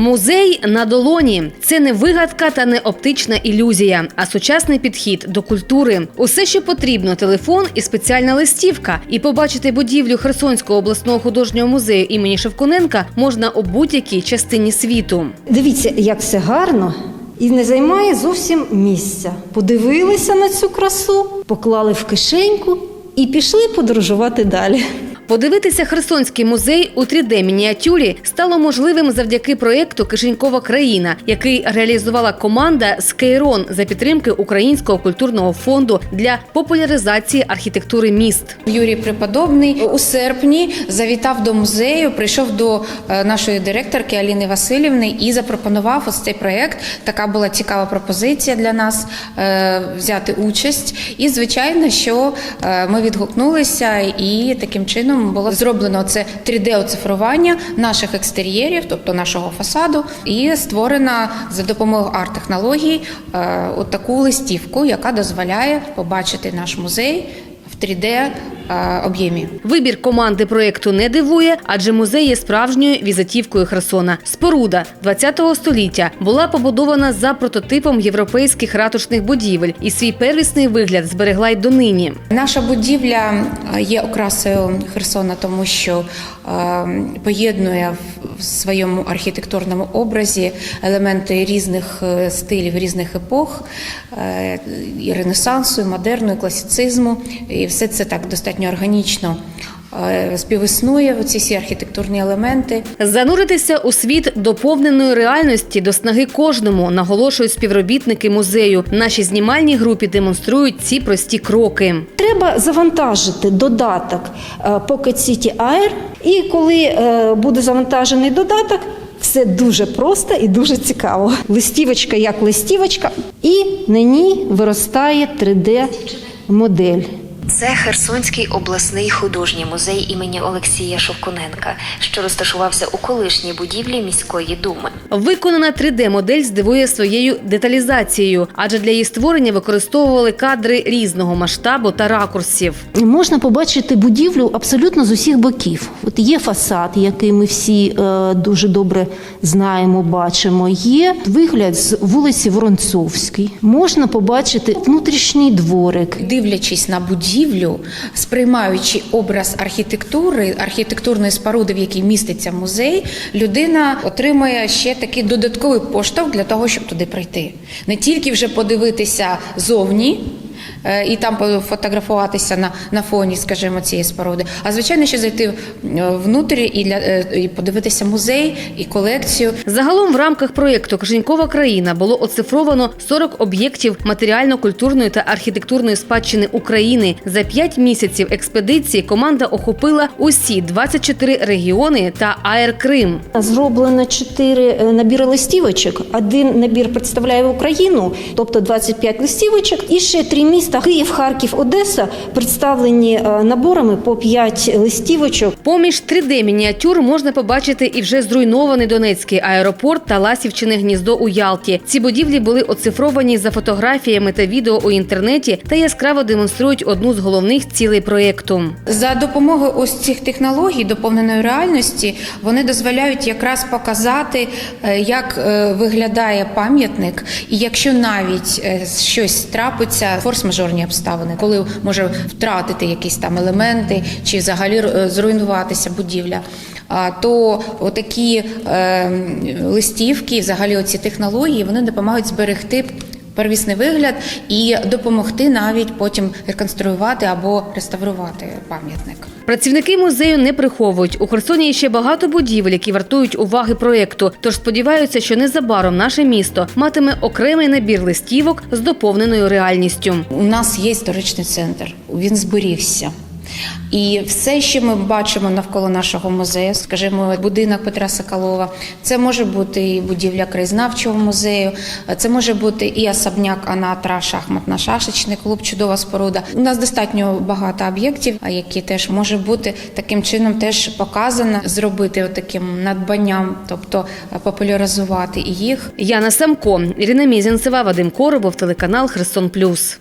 Музей на долоні це не вигадка та не оптична ілюзія, а сучасний підхід до культури. Усе, що потрібно, телефон і спеціальна листівка. І побачити будівлю Херсонського обласного художнього музею імені Шевкуненка можна у будь-якій частині світу. Дивіться, як все гарно. І не займає зовсім місця. Подивилися на цю красу, поклали в кишеньку і пішли подорожувати далі. Подивитися Херсонський музей у 3D-мініатюрі стало можливим завдяки проєкту Кишенькова країна, який реалізувала команда Скейрон за підтримки Українського культурного фонду для популяризації архітектури міст. Юрій Преподобний у серпні завітав до музею, прийшов до е, нашої директорки Аліни Васильівни і запропонував ось цей проєкт. Така була цікава пропозиція для нас е, взяти участь. І звичайно, що е, ми відгукнулися, і таким чином було зроблено це 3D-оцифрування наших екстер'єрів, тобто нашого фасаду, і створена за допомогою арт-технологій е, таку листівку, яка дозволяє побачити наш музей в 3D е, об'ємі. Вибір команди проєкту не дивує, адже музей є справжньою візитівкою Херсона. Споруда 20 століття була побудована за прототипом європейських ратушних будівель і свій первісний вигляд зберегла й донині. Наша будівля е, є окрасою Херсона, тому що е, поєднує в- своєму архітектурному образі елементи різних е, стилів, різних епох, е, і ренесансу, і модерну, і класицизму. І все це так достатньо органічно е, співіснує ці всі архітектурні елементи. Зануритися у світ доповненої реальності до снаги кожному, наголошують співробітники музею. Нашій знімальній групі демонструють ці прості кроки. Треба завантажити додаток Pocket City Air, і коли е, буде завантажений додаток, все дуже просто і дуже цікаво. Листівочка як листівочка, і на ній виростає 3D-модель. Це Херсонський обласний художній музей імені Олексія Шовкуненка, що розташувався у колишній будівлі міської думи. Виконана 3D-модель здивує своєю деталізацією, адже для її створення використовували кадри різного масштабу та ракурсів. Можна побачити будівлю абсолютно з усіх боків. От є фасад, який ми всі е, дуже добре знаємо, бачимо. Є вигляд з вулиці Воронцовській. Можна побачити внутрішній дворик. Дивлячись на будівлю, сприймаючи образ архітектури, архітектурної споруди, в якій міститься музей, людина отримує ще такий додатковий поштовх для того, щоб туди прийти. Не тільки вже подивитися зовні. Е, І там пофотографуватися на, на фоні, скажімо, цієї споруди. А звичайно, ще зайти е, внутрі і для е, і подивитися музей і колекцію. Загалом в рамках проєкту Кишенькова країна було оцифровано 40 об'єктів матеріально-культурної та архітектурної спадщини України. За 5 місяців експедиції команда охопила усі 24 регіони та АЕР Крим. Зроблено чотири набіри листівочок. Один набір представляє Україну, тобто 25 листівочок, і ще три міста Київ, Харків, Одеса представлені е, наборами по 5 листівочок. Поміж 3D-мініатюр можна побачити і вже зруйнований Донецький аеропорт та Ласівчине гніздо у Ялті. Ці будівлі були оцифровані за фотографіями та відео у інтернеті та яскраво демонструють одну з головних цілей проєкту. За допомогою ось цих технологій доповненої реальності вони дозволяють якраз показати, е, як е, виглядає пам'ятник, і якщо навіть щось трапиться, форс-мажорні обставини, коли може втратити якісь там елементи чи взагалі е, зруйнуватися будівля. То отакі е, листівки, взагалі оці технології, вони допомагають зберегти первісний вигляд і допомогти навіть потім реконструювати або реставрувати пам'ятник. Працівники музею не приховують. У Херсоні є ще багато будівель, які вартують уваги проєкту. Тож сподіваються, що незабаром наше місто матиме окремий набір листівок з доповненою реальністю. У нас є історичний центр, він зберігся. І все, що ми бачимо навколо нашого музею, скажімо, будинок Петра Соколова, це може бути і будівля краєзнавчого музею, це може бути і особняк Анатра, шахматно-шашечний клуб, чудова споруда. У нас достатньо багато об'єктів, які теж може бути таким чином теж показано, зробити таким надбанням, тобто популяризувати їх. Яна Самко, Ірина Мізінцева, Вадим Коробов, телеканал Херсон Плюс.